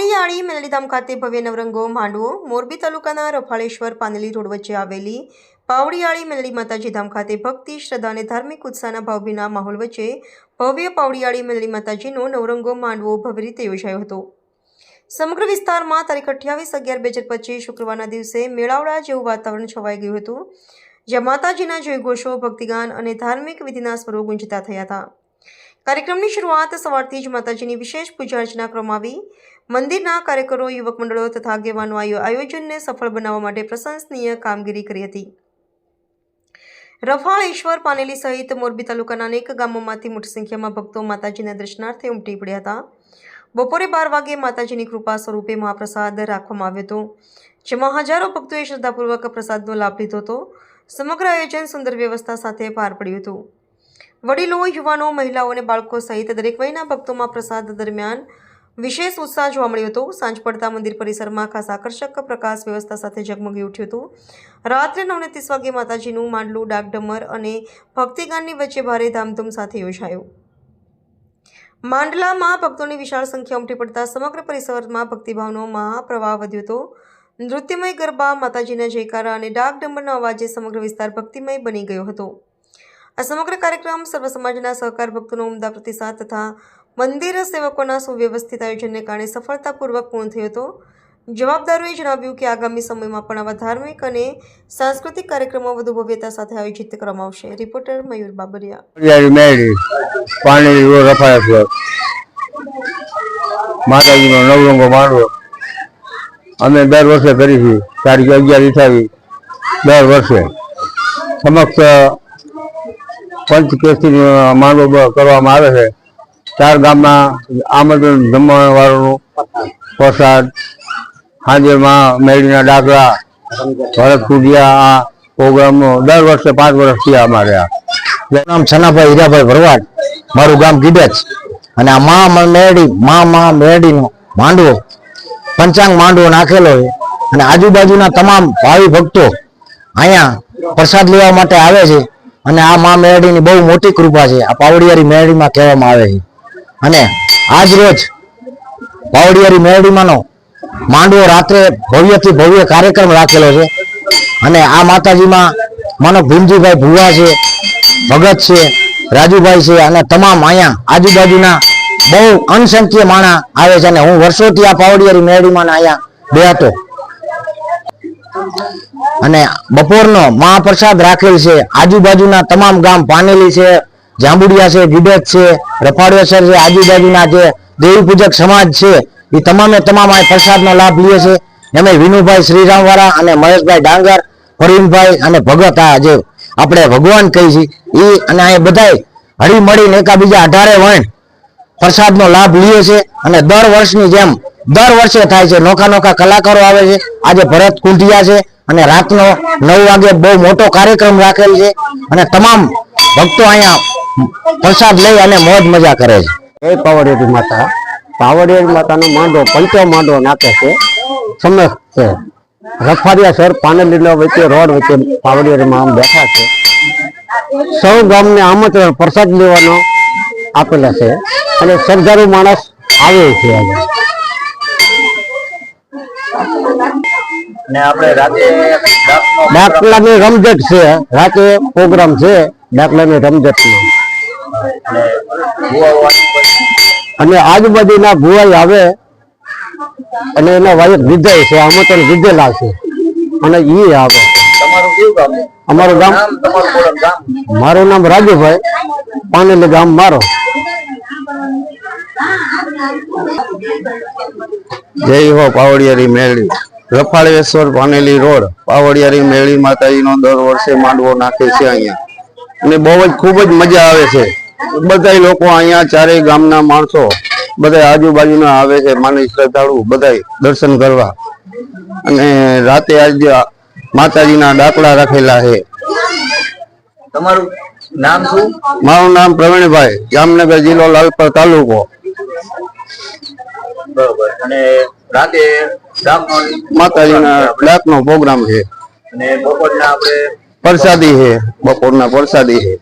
પાવડીયાળી મેલડીધામ ખાતે ભવ્ય નવરંગો, માંડવો, મોરબી તાલુકાના રફાળેશ્વર પાનેલી રોડ વચ્ચે આવેલી પાવડીયાળી મેલડી માતાજી ધામ ખાતે ભક્તિ, શ્રદ્ધા અને ધાર્મિક ઉત્સાહના ભાવભીના માહોલ વચ્ચે ભવ્ય પાવડીયાળી મેલડી માતાજીનો નવરંગો, માંડવો ભવ્ય રીતે યોજાયો હતો. સમગ્ર વિસ્તારમાં તારીખ અઠ્યાવીસ અગિયાર બે હજાર પચીસ શુક્રવારના દિવસે મેળાવડા જેવું વાતાવરણ છવાઈ ગયું હતું, જ્યાં માતાજીના જયઘોષો, ભક્તિગાન અને ધાર્મિક વિધિના સ્વરો ગુંજતા થયા હતા. કાર્યક્રમની શરૂઆત સવારથી જ માતાજીની વિશેષ પૂજા અર્ચના કરવામાં આવી. મંદિરના કાર્યકરો, યુવક મંડળો તથા આગેવાનો આયોજનને સફળ બનાવવા માટે પ્રશંસનીય કામગીરી કરી હતી. રફાળેશ્વર પાનેલી સહિત મોરબી તાલુકાના અનેક ગામોમાંથી મોટી સંખ્યામાં ભક્તો માતાજીના દર્શનાર્થે ઉમટી પડ્યા હતા. બપોરે બાર વાગે માતાજીની કૃપા સ્વરૂપે મહાપ્રસાદ રાખવામાં આવ્યો હતો, જેમાં હજારો ભક્તોએ શ્રદ્ધાપૂર્વક પ્રસાદનો લાભ લીધો હતો. સમગ્ર આયોજન સુંદર વ્યવસ્થા સાથે પાર પડ્યું હતું. વડીલો, યુવાનો, મહિલાઓ અને બાળકો સહિત દરેક વયના ભક્તોમાં પ્રસાદ દરમિયાન વિશેષ ઉત્સાહ જોવા મળ્યો હતો. સાંજ પડતા મંદિર પરિસરમાં ખાસ આકર્ષક પ્રકાશ વ્યવસ્થા સાથે ઝગમગી ઉઠ્યું હતું. રાત્રે નવને ત્રીસ વાગે માતાજીનું માંડલું ડાકડમર અને ભક્તિગાનની વચ્ચે ભારે ધામધૂમ સાથે યોજાયું. માંડલામાં ભક્તોની વિશાળ સંખ્યા ઉમટી પડતા સમગ્ર પરિસરમાં ભક્તિભાવનો મહાપ્રવાહ વધ્યો હતો. નૃત્યમય ગરબા, માતાજીના જયકારા અને ડાક ડમરના અવાજે સમગ્ર વિસ્તાર ભક્તિમય બની ગયો હતો. આ સમગ્ર કાર્યક્રમ સર્વ સમાજના સહકાર ભક્તોનો ઉમદા પ્રતિસાદ તથા મંદિર સેવકોના સુવ્યવસ્થિત આયોજનને કારણે સફળતાપૂર્વક પૂર્ણ થયો હતો. જવાબદારોએ જણાવ્યું કે આગામી સમયમાં પણ આવા ધાર્મિક અને સાંસ્કૃતિક કાર્યક્રમો વધુ ભવ્યતા સાથે આયોજિત કરવામાં આવશે. રિપોર્ટર મયુર બાબરિયા. માતાજીનો નવરંગો માંડવો અમે દર વર્ષે કરીશું. તારીખ અગિયાર અઠાવીસ દર વર્ષે. સમક્ષ પંચકેસરી માંડવો માંડો કરવામાં આવે છે. ચાર ગામમાં આમંત્રણ જમવા વાળાનું પ્રસાદ હાજરમાં મેળીના ડાકરા, ભરત કુડિયા, આ પ્રોગ્રામનો દર વર્ષે પાંચ વર્ષ થયા અમારે આ. નામ છનાભાઈ હીરાભાઈ ભરવાડ. મારું ગામ ગીડેજ અને આ મા, મેરડી, મા મા મેરડીનો માંડવો. પંચાંગ માંડવો નાખેલો છે. અને આજુબાજુના તમામ ભાવિ ભક્તો અહીંયા પ્રસાદ લેવા માટે આવે છે. અને આ મા મેરડીની બહુ મોટી કૃપા છે. આ પાવડિયારી મેરડીમાં કહેવામાં આવે છે. અને આજ રોજ પાવડિયારી મેરડીમાંનો માંડવો રાત્રે ભવ્યથી ભવ્ય કાર્યક્રમ રાખેલો છે. અને આ માતાજીમાં માનો ભીમજીભાઈ ભુવા છે, ભગત છે, રાજુભાઈ છે અને તમામ અહીંયા આજુબાજુના બહુ અનસંખ્ય માણા આવે છે. અને હું વર્ષોથી આ પાવડિયારી મેરડીમાં અહીંયા બેહતો અને બપોરનો મહાપ્રસાદ રાખેલ છે. આજુબાજુના તમામ ગામ પાનેલી છે, જાંબુડિયા છે ગીડત છે રફાડેસર છે, આજુબાજુના જે દેવી પૂજક સમાજ છે, એ તમામે તમામ આ પ્રસાદનો લાભ લે છે. એમાં વિનુભાઈ શ્રીરામવાળા અને મહેશભાઈ ડાંગર પ્રવીણભાઈ અને ભગત આ જે આપણે ભગવાન કહી છીએ એ અને આ બધાય હળી મળીને એકાબીજા અઢારે વણ પ્રસાદનો લાભ લે છે અને દર વર્ષની જેમ દર વર્ષે થાય છે. નોખા નોખા કલાકારો આવે છે. આજે ભરત કુંઢિયા છે અને રાતનો નવ વાગે બહુ મોટો કાર્યક્રમ રાખેલ છે અને તમામ ભક્તો અહીંયા પ્રસાદ લઈ અને મોજ મજા કરે છે. એ પાવડિયારી માતા. પાવડિયારી માતાનો માંડો, પંચો માંડો નાખે છે. સમસ્ત છે. રફારિયા સર પાનેલીના વચ્ચે, રોડ વચ્ચે પાવડિયારીમાં આમ બેઠા છે. સૌ ગામને આમંત્રણ, પ્રસાદ લેવાનો આપેલા છે. અને શ્રદ્ધાળુ માણસ આવે છે ડાકલાની દાખલાની રમઝટ છે. રાતે પ્રોગ્રામ છે દાખલાની રમઝટ અને આજુબાજુના ભુવાઈ આવે અને એના વાયક વિજય છે આમંત્રણ વિજેલા છે. અને ઈ આવે. અમારું ગામ. મારું નામ રાજુભાઈ. પાનેલી ગામ મારો. જય હો પાવડિયારી મેળી. રફાળેશ્વર પાનેલી રોડ. પાવડિયારી મેળી માતાજીનો દર વર્ષે માંડવો નાખે છે અહીંયા. અને બહુ જ ખૂબ જ મજા આવે છે. બધા લોકો અહીંયા ચારેય ગામના માણસો બધા આજુબાજુના આવે છે માની શ્રદ્ધાળુ બધા દર્શન કરવા. અને રાતે આજે માતાજીના ડાકલા રાખેલા છે. તમારું નામ શું? મારું નામ પ્રવીણભાઈ જામનગર જિલ્લો લાલપર તાલુકો. બરોબર. અને રાતે માતાજીના ડાકનો પ્રોગ્રામ છે. અને બપોરના આપણે પ્રસાદી છે. બપોરના પ્રસાદી છે.